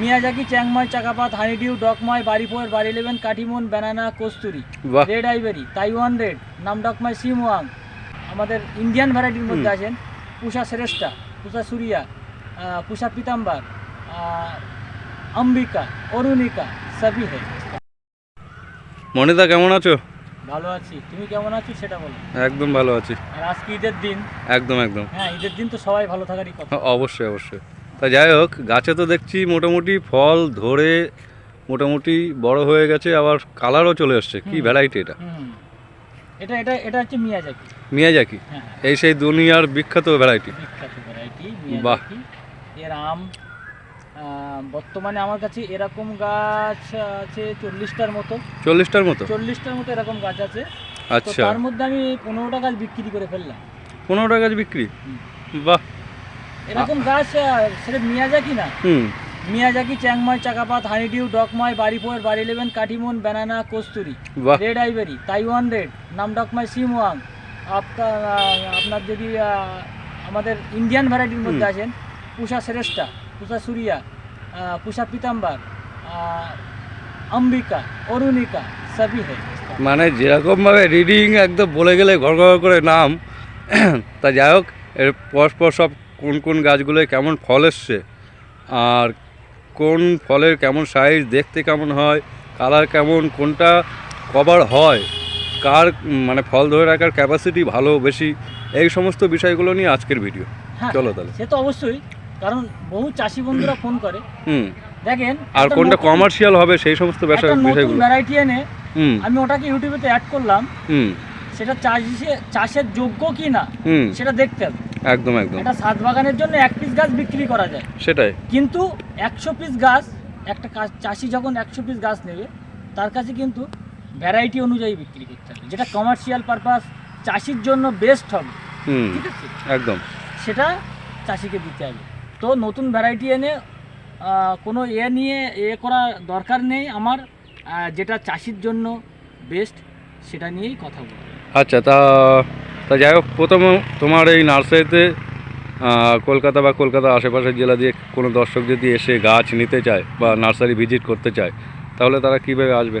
Miyazaki চ্যাংমাই চাকাপাত honeydew Dokmai বাড়িপোর বাড়ি eleven Katimon banana Kasturi red ivory Taiwan red Namdokmai সিমওয়াং। আমাদের Indian ভ্যারাইটির মধ্যে আছেন পুষা শ্রেষ্ঠা পুষা সুরিয়া পুষা পিতাম্বার অম্বিকা অরুণিকা সবই হে মনিদা কেমন আছো? ভালো আছি। তুমি কেমন আছো সেটা বলো। একদম ভালো আছি। আর আজকে ঈদের দিন। একদম একদম। হ্যাঁ ঈদের দিন তো সবাই ভালো থাকারই কথা। অবশ্যই অবশ্যই। তা যাই হোক গাছে তো দেখছি মোটামুটি ফল ধরে মোটামুটি বড় হয়ে গেছে আবার কালারও চলে আসছে কি ভ্যারাইটি এটা? এটা এটা এটা হচ্ছে মিয়াজাকি। মিয়াজাকি? হ্যাঁ। এই সেই দুনিয়ার বিখ্যাত ভ্যারাইটি বিখ্যাত ভ্যারাইটি বাহ। এর আম বর্তমানে আমার কাছে এরকম গাছ আছে চল্লিশটার মতো। চল্লিশটার মতো? চল্লিশটার মতো এরকম গাছ আছে। আচ্ছা। তার মধ্যে আমি পনেরোটা গাছ বিক্রি করে ফেললাম। পনেরো গাছ বিক্রি। বাহ। এরকম গাছ সেটা মিয়াজাকি না? মিয়াজাকি চ্যাংমাই চাকাপাত হানিডিউ ডকমাই বাড়িপোর বাড়ি eleven Katimon banana Kasturi red ivory Taiwan red Namdokmai সিমওয়াং। আপনার আপনার যদি আমাদের ইন্ডিয়ান ভ্যারাইটির মধ্যে আছেন পুষা শ্রেষ্ঠা পুষা সুরিয়া পুষা পিতাম্বার অম্বিকা অরুণিকা সবই হে মানে যেরকমভাবে রিডিং একদম বলে গেলে ঘর ঘর করে নাম তা যাই হোক এর পরস্পর সব কোন কোন গাছগুলোয় কেমন ফল এসছে আর কোন ফলের কেমন সাইজ দেখতে কেমন হয় কালার কেমন কোনটা কভার হয় কার মানে ফল ধরে রাখার ক্যাপাসিটি ভালো বেশি এই সমস্ত বিষয়গুলো নিয়ে আজকের ভিডিও হ্যাঁ চলো তাহলে। সে তো অবশ্যই কারণ বহু চাষি বন্ধুরা ফোন করে। হুম। দেখেন আর কোনটা কমার্শিয়াল হবে সেই সমস্ত বিষয়গুলো। ভ্যারাইটি এনে হুম। আমি ওটাকে ইউটিউবেতে অ্যাড করলাম। হুম। সেটা চাষে চাষের যোগ্য কি না সেটা দেখতে হবে। একদম একদম। এটা সাত বাগানের জন্য এক পিস গাছ বিক্রি করা যায়। সেটাই। কিন্তু একশো পিস গাছ একটা চাষি যখন একশো পিস গাছ নেবে তার কাছে কিন্তু ভ্যারাইটি অনুযায়ী বিক্রি করতে হবে। যেটা কমার্শিয়াল পারপাস চাষির জন্য বেস্ট হবে। ঠিক আছে? একদম। সেটা চাষিকে দিতে হবে। তো নতুন ভ্যারাইটি এনে কোনো এ নিয়ে এ করা দরকার নেই আমার। যেটা চাষির জন্য বেস্ট সেটা নিয়েই কথা বলব। আচ্ছা তা তা যাই হোক প্রথম তোমার এই নার্সারিতে কলকাতা বা কলকাতা আশেপাশের জেলা দিয়ে কোনো দর্শক যদি এসে গাছ নিতে চায় বা নার্সারি ভিজিট করতে চায় তাহলে তারা কীভাবে আসবে?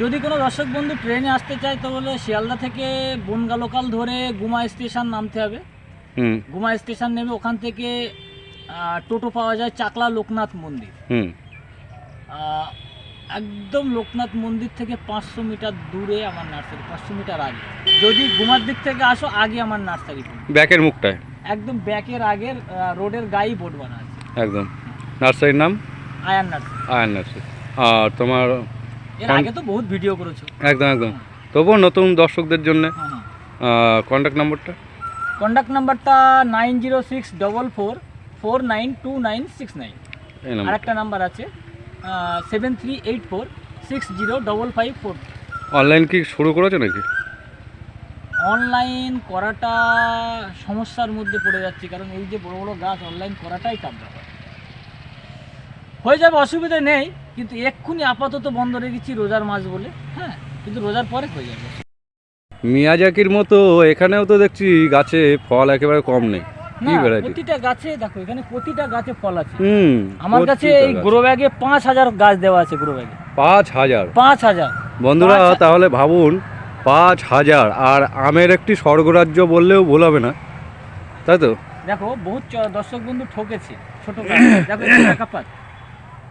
যদি কোনো দর্শক বন্ধু ট্রেনে আসতে চায় তাহলে শিয়ালদা থেকে বনগা লোকাল ধরে গুমা স্টেশন নামতে হবে। হুম। গুমা স্টেশন নেবে ওখান থেকে টোটো পাওয়া যায় চাকলা লোকনাথ মন্দির। হুম। একদম লোকনাথ মন্দির থেকে পাঁচশো মিটার দূরে আমার নার্সারি পাঁচশো মিটার আগে। যদি গুমার দিক থেকে আসো আগে আমার নার্সারি ব্যাকের মুখটায়? একদম ব্যাকের আগের রোডের গায়ে বোর্ড বানা আছে। একদম। নার্সারির নাম? আয়ার নার্সারি। আয়ান নার্সারি। আর তোমার এর আগে তো বহুত ভিডিও করেছ। একদম একদম। তবুও নতুন দর্শকদের জন্য কন্ট্যাক্ট নম্বরটা কন্ট্যাক্ট নাম্বারটা nine zero six double four four nine two nine six nine. আরেকটা নাম্বার আছে। Seven three eight four six zero double five four online কি শুরু করেছ নাকি? অনলাইন করাটা সমস্যার মধ্যে পড়ে যাচ্ছে কারণ এই যে বড় বড় গাছ অনলাইন করাটাই ব্যাপার হয়ে যাবে অসুবিধা নেই কিন্তু এক্ষুনি আপাতত বন্ধ রেখেছি রোজার মাস বলে হ্যাঁ কিন্তু রোজার পরে হয়ে যাবে মিয়াজাকির মতো এখানেও তো দেখছি গাছে ফল একেবারে কম নেই। কি ভ্যারাইটি প্রতিটা গাছে দেখো এখানে প্রতিটা গাছে ফল আছে। হুম আমার কাছে এই গ্রো ব্যাগে পাঁচ হাজার গাছ দেওয়া আছে গ্রো ব্যাগে। পাঁচ হাজার? পাঁচ হাজার। বন্ধুরা তাহলে ভাবুন পাঁচ হাজার। আর আমের একটি স্বর্গরাজ্য বললেও ভুল হবে না। তাই তো? দেখো বহুত দর্শক বন্ধু ঠকেছে ছোট দেখো চাকাপাত।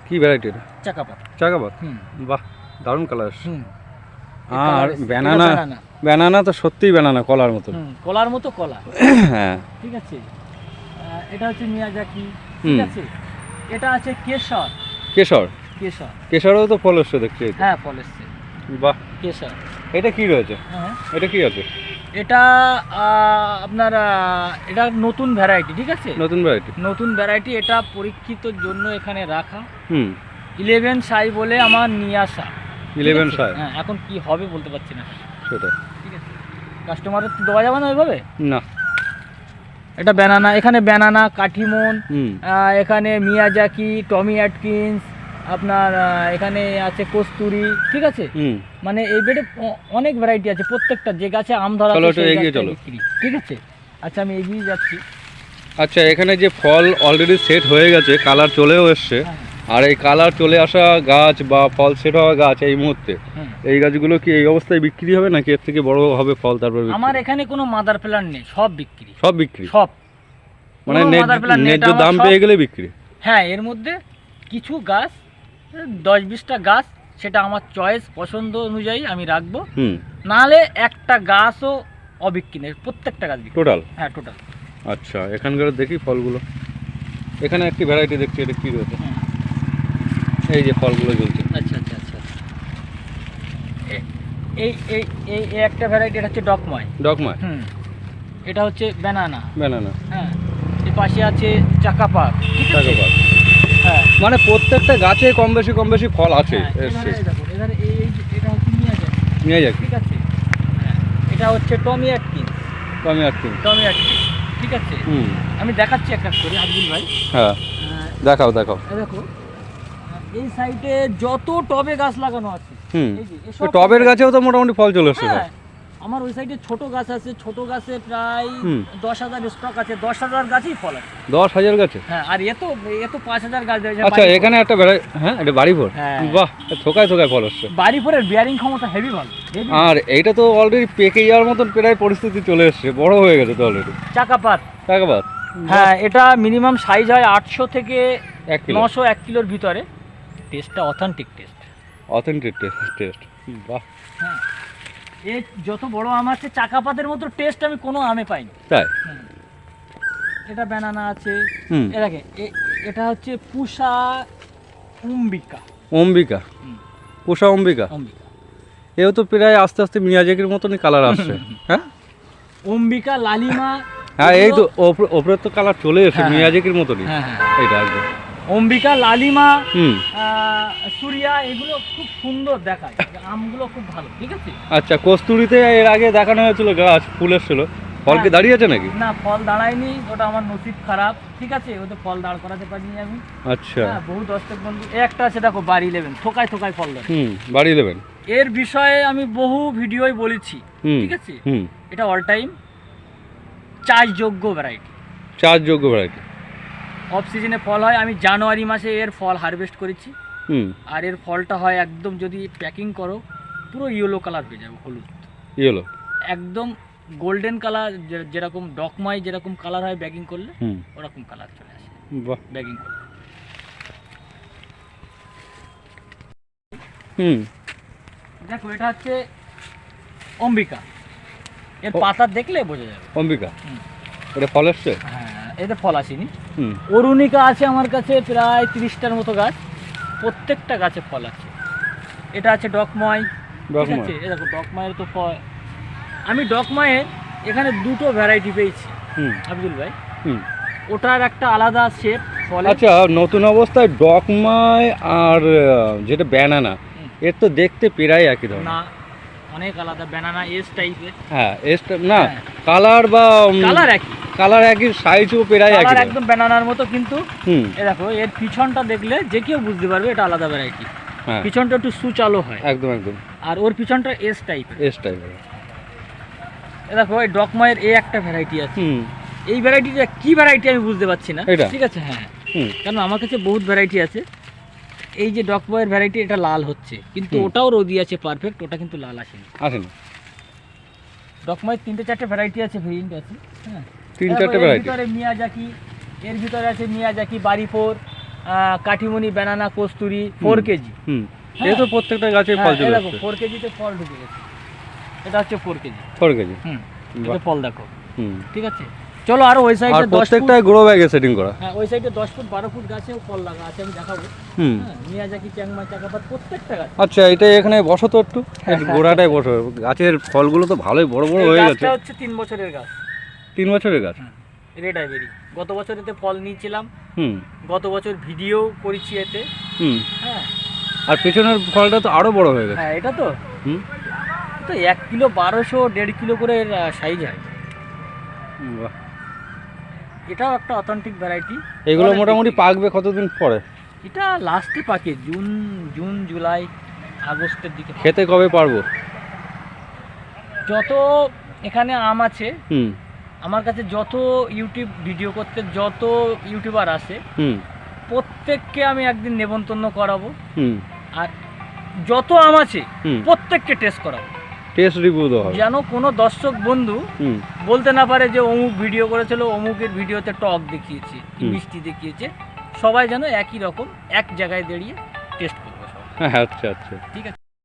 কি ভ্যারাইটি এটা? চাকাপাত। চাকাবাদ বাহ দারুণ কালার আর ব্যানানা ব্যানানা তো সত্যিই ব্যানানা কলার হুম, কলার মতো কলা। হ্যাঁ। ঠিক আছে? এটা হচ্ছে মিয়াজাকি ঠিক। আছে? এটা আছে কেশর। কেশর? কেশর। কেশরেও তো ফল এসছে দেখছি হ্যাঁ ফল এসছে বাহ। কেশর। এটা কি রয়েছে? হ্যাঁ। এটা কি আছে? এটা আপনার এটা নতুন ভ্যারাইটি ঠিক আছে? নতুন ভ্যারাইটি নতুন ভ্যারাইটি এটা পরীক্ষিতর জন্য এখানে রাখা। হুম। ইলেভেন সাই বলে আমার নিয়ে আসা। ইলেভেন সাই? হ্যাঁ এখন কি হবে বলতে পারছি না। সেটা ঠিক আছে? কাস্টমারের তো দেওয়া যাবে না ওইভাবে? না। এটা ব্যানানা এখানে ব্যানানা কাঠিমন এখানে মিয়া এখানে মিয়াজাকি টমি অ্যাটকিন্স আপনার এখানে আছে কস্তুরি ঠিক আছে? মানে এই বেডে অনেক ভ্যারাইটি আছে প্রত্যেকটা যে গাছে আম ধরা। ঠিক আছে? আচ্ছা আমি এগিয়ে যাচ্ছি। আচ্ছা এখানে যে ফল অলরেডি সেট হয়ে গেছে কালার চলেও এসছে। হ্যাঁ। আর এই কালার চলে আসা গাছ বা ফল সেট হওয়া গাছ এই মুহূর্তে এই গাছগুলো কি এই অবস্থায় বিক্রি হবে নাকি এর থেকে বড় হবে ফল তারপর আমার এখানে কোনো মাদার প্ল্যান নেই সব বিক্রি। সব বিক্রি? সব। মানে ন্যায্য- দাম পেয়ে গেলে বিক্রি? হ্যাঁ এর মধ্যে কিছু গাছ দশ বিশটা গাছ সেটা আমার চয়েস পছন্দ অনুযায়ী আমি রাখব। নাহলে একটা গাছও অবিক্রি নেই প্রত্যেকটা গাছ টোটাল হ্যাঁ টোটাল আচ্ছা এখানকার দেখি ফলগুলো। এখানে একটি ভ্যারাইটি দেখছি এটা কি রয়েছে? এই যে ফলগুলো জ্বলছে। আচ্ছা আচ্ছা আচ্ছা। এই এই এই এই একটা ভ্যারাইটি এটা হচ্ছে ডকময়। ডকমায়? হুম। এটা হচ্ছে ব্যানানা ব্যানানা হ্যাঁ। এর পাশে আছে চাকাপাক আছে? চাকাপাত। হ্যাঁ। মানে প্রত্যেকটা গাছে কম বেশি কম বেশি ফল আছে। হ্যাঁ, এসছে। এবারে এই এটা হচ্ছে নিয়ে যাক ঠিক আছে? হ্যাঁ, এটা হচ্ছে টমি অ্যাটকিন আমি আসছি টমি অ্যাটকিন ঠিক আছে? হুম। আমি দেখাচ্ছি একটা করে আব্দুল ভাই। হ্যাঁ। আহ, দেখাও দেখাও। দেখো এই সাইডে যত টবে গাছ লাগানো আছে হুম। এই যে, টবের গাছেও তো মোটামুটি ফল চলে এসছে। হ্যাঁ, আমার ওই সাইডে ছোট গাছ আছে ছোট গাছে প্রায় দশ হাজার স্টক আছে দশ হাজার গাছই ফল আছে। দশ হাজার গাছে? হ্যাঁ আর এ তো এ তো পাঁচ হাজার গাছ আচ্ছা এখানে একটা ভ্যারাই হ্যাঁ এটা বাড়ি ভোর। হ্যাঁ। বাহ থোকায় থোকায় ফল আসছে। বাড়ি পরের বিয়ারিং ক্ষমতা হেভি ভালো। আর এইটা তো অলরেডি পেকে যাওয়ার মতন প্রায় পরিস্থিতি চলে এসছে বড় হয়ে গেছে তো অলরেডি চাকাপাত। টাকাবাদ হ্যাঁ এটা মিনিমাম সাইজ হয় আটশো থেকে নশো এক কিলোর ভিতরে। টেস্টটা অথেন্টিক টেস্ট অথেন্টিক টেস্ট বাহ। হ্যাঁ। এ যত বড় আম আছে চাকাপাতের মতো টেস্ট আমি কোনো আমে পাইনি। তাই? এটা ব্যানানা আছে। এ দেখে এটা হচ্ছে পুষা অম্বিকা। হুম। পোষা অম্বিকা? অম্বিকা। এও তো প্রায় আস্তে আস্তে মিয়াজাকির মতনই কালার আসছে। হ্যাঁ? অম্বিকা লালিমা হ্যাঁ এই তো ওপরে তো কালার চলে এসেছে হ্যাঁ, হ্যাঁ। মিয়াজাকির মতনই। হ্যাঁ এইটা একদম অম্বিকা লালিমা সুরিয়া এগুলো খুব সুন্দর দেখায়। আমগুলো খুব ভালো ঠিক আছে? আচ্ছা কস্তুরিতে এর আগে দেখানো হয়েছিল গাছ ফুল এসেছিল। ফল কি হ্যাঁ। দাঁড়িয়েছে নাকি? না ফল দাঁড়ায়নি ওটা আমার নসিব খারাপ ঠিক আছে? ওতে ফল দাঁড় করাতে পারিনি আমি। আচ্ছা। হ্যাঁ বহু দর্শক বন্ধু একটা আছে দেখো বাড়ি ইলেভেন থোকায় থোকায় ফল ধরে। হুম বাড়ি দেবেন এর বিষয়ে আমি বহু ভিডিওই বলেছি ঠিক আছে? হুম। এটা অল টাইম চাষযোগ্য ভ্যারাইটি চার যোগ্য ভ্যারাইটি অফ সিজনে ফল হয় আমি জানুয়ারি মাসে এর ফল হারভেস্ট করেছি। হুম। আর এর ফলটা হয় একদম যদি প্যাকিং করো পুরো ইয়েলো কালার হয়ে যাবে হলুদ। ইয়েলো একদম গোল্ডেন কালার যেরকম ডকমাই যেরকম কালার হয় ব্যাগিং করলে ওরকম কালার চলে আসে। ব্যাগিং করলে। হুম। দেখো এটা হচ্ছে অম্বিকা। এর পাতা দেখলে বোঝা যাবে। অম্বিকা। এটা ফল এসছে? হ্যাঁ এতে ফল আসেনি। অরুণিকা আছে আমার কাছে প্রায় তিরিশটার মতো গাছ। প্রত্যেকটা গাছে ফল আছে। এটা আছে ডকময় ঠিক আছে? এ দেখো ডকময়ের তো ফল। আমি ডকময়ের এখানে দুটো ভ্যারাইটি পেয়েছি। হুম। আব্দুল ভাই। হুম। ওটার একটা আলাদা শেপ ফলে আচ্ছা নতুন অবস্থায় ডকমায় আর যেটা ব্যানানা এর তো দেখতে প্রায় একই ধরনের। না অনেক আলাদা ব্যানানা এস টাইপের হ্যাঁ এসটা না হ্যাঁ। কালার বা কালার একই। কালার একই সাইজও প্রায় একই। একদম ব্যানানার মতো কিন্তু এ দেখো এর পিছনটা দেখলে যে কেউ বুঝতে পারবে এটা আলাদা ভ্যারাইটি হ্যাঁ। পিছনটা একটু সুচালো হয়। একদম একদম। আর ওর পিছনটা এস টাইপের এস টাইপের এ দেখো এই ডকময়ের এ একটা ভ্যারাইটি আছে। হুম। এই ভ্যারাইটিটা কি ভ্যারাইটি আমি বুঝতে পারছি না। ঠিক আছে হ্যাঁ। হুম। কারণ আমার কাছে বহুত ভ্যারাইটি আছে। এই যে ডকময়ের ভ্যারাইটি এটা লাল হচ্ছে। কিন্তু ওটাও রোদি আছে পারফেক্ট ওটা কিন্তু লাল আসেনি। আসেন। ডকময়ের তিনটে চারটে ভ্যারাইটি আছে ভেরিয়েন্ট আছে হ্যাঁ। তিন চারটে এর ভ্যারাইটি ভিতরে মিয়াজাকি এর ভিতরে আছে মিয়াজাকি বাড়িপুর কাঠিমনি ব্যানানা কস্তুরি ফোর কেজি। হুম। হ্যাঁ। এই তো প্রত্যেকটা গাছে ফল চলে দেখো আসছে। ফোর কেজিতে ফল ঢুকে গেছে। এটা হচ্ছে ফোর কেজি। Four KG. হুম। এটা ফল দেখো। হুম। ঠিক আছে? চলো আর ওই সাইডে দশ ফুট প্রত্যেকটাই গ্রো ব্যাগে সেটিং করা। হ্যাঁ ওই সাইডে দশ ফুট বারো ফুট গাছেও ফল লাগা আছে আমি দেখাবো। হুম। হ্যাঁ মিয়াজাকি চ্যাংমা চাকাপাত প্রত্যেকটা গাছ। আচ্ছা এটা এখানে বসো তো একটু গোড়াটায় বসো। গাছের ফলগুলো তো ভালোই বড় বড় হয়ে গেছে। হচ্ছে তিন বছরের গাছ। তিন বছরের গাছ রেড আইবেরি গত বছর এতে ফল নিয়েছিলাম। হুম। গত বছর ভিডিও করেছি এতে। হুম। হ্যাঁ। আর পেছনের ফলটা তো আরও বড় হয়ে গেছে। হ্যাঁ এটা তো। হুম। তো এক কিলো বারোশো দেড় কিলো করে সাইজ হয়। বাহ। এটাও একটা অথেন্টিক ভ্যারাইটি এগুলো মোটামুটি পাকবে কতদিন পরে? এটা লাস্টে পাকে জুন জুন জুলাই আগস্টের দিকে খেতে কবে পারব? যত এখানে আম আছে হুম। আমার কাছে যত ইউটিউব ভিডিও করতে যত ইউটিউবার আসে হুম। প্রত্যেককে আমি একদিন নেমন্তন্ন করাবো। হুম। আর যত আম আছে প্রত্যেককে টেস্ট করাবো। টেস্ট রিভিউ দেওয়া যেন কোনো দর্শক বন্ধু হুম। বলতে না পারে যে অমুক ভিডিও করেছিল অমুকের ভিডিওতে টক দেখিয়েছে কি মিষ্টি দেখিয়েছে। সবাই যেন একই রকম এক জায়গায় দাঁড়িয়ে টেস্ট করবে আচ্ছা আচ্ছা। ঠিক আছে।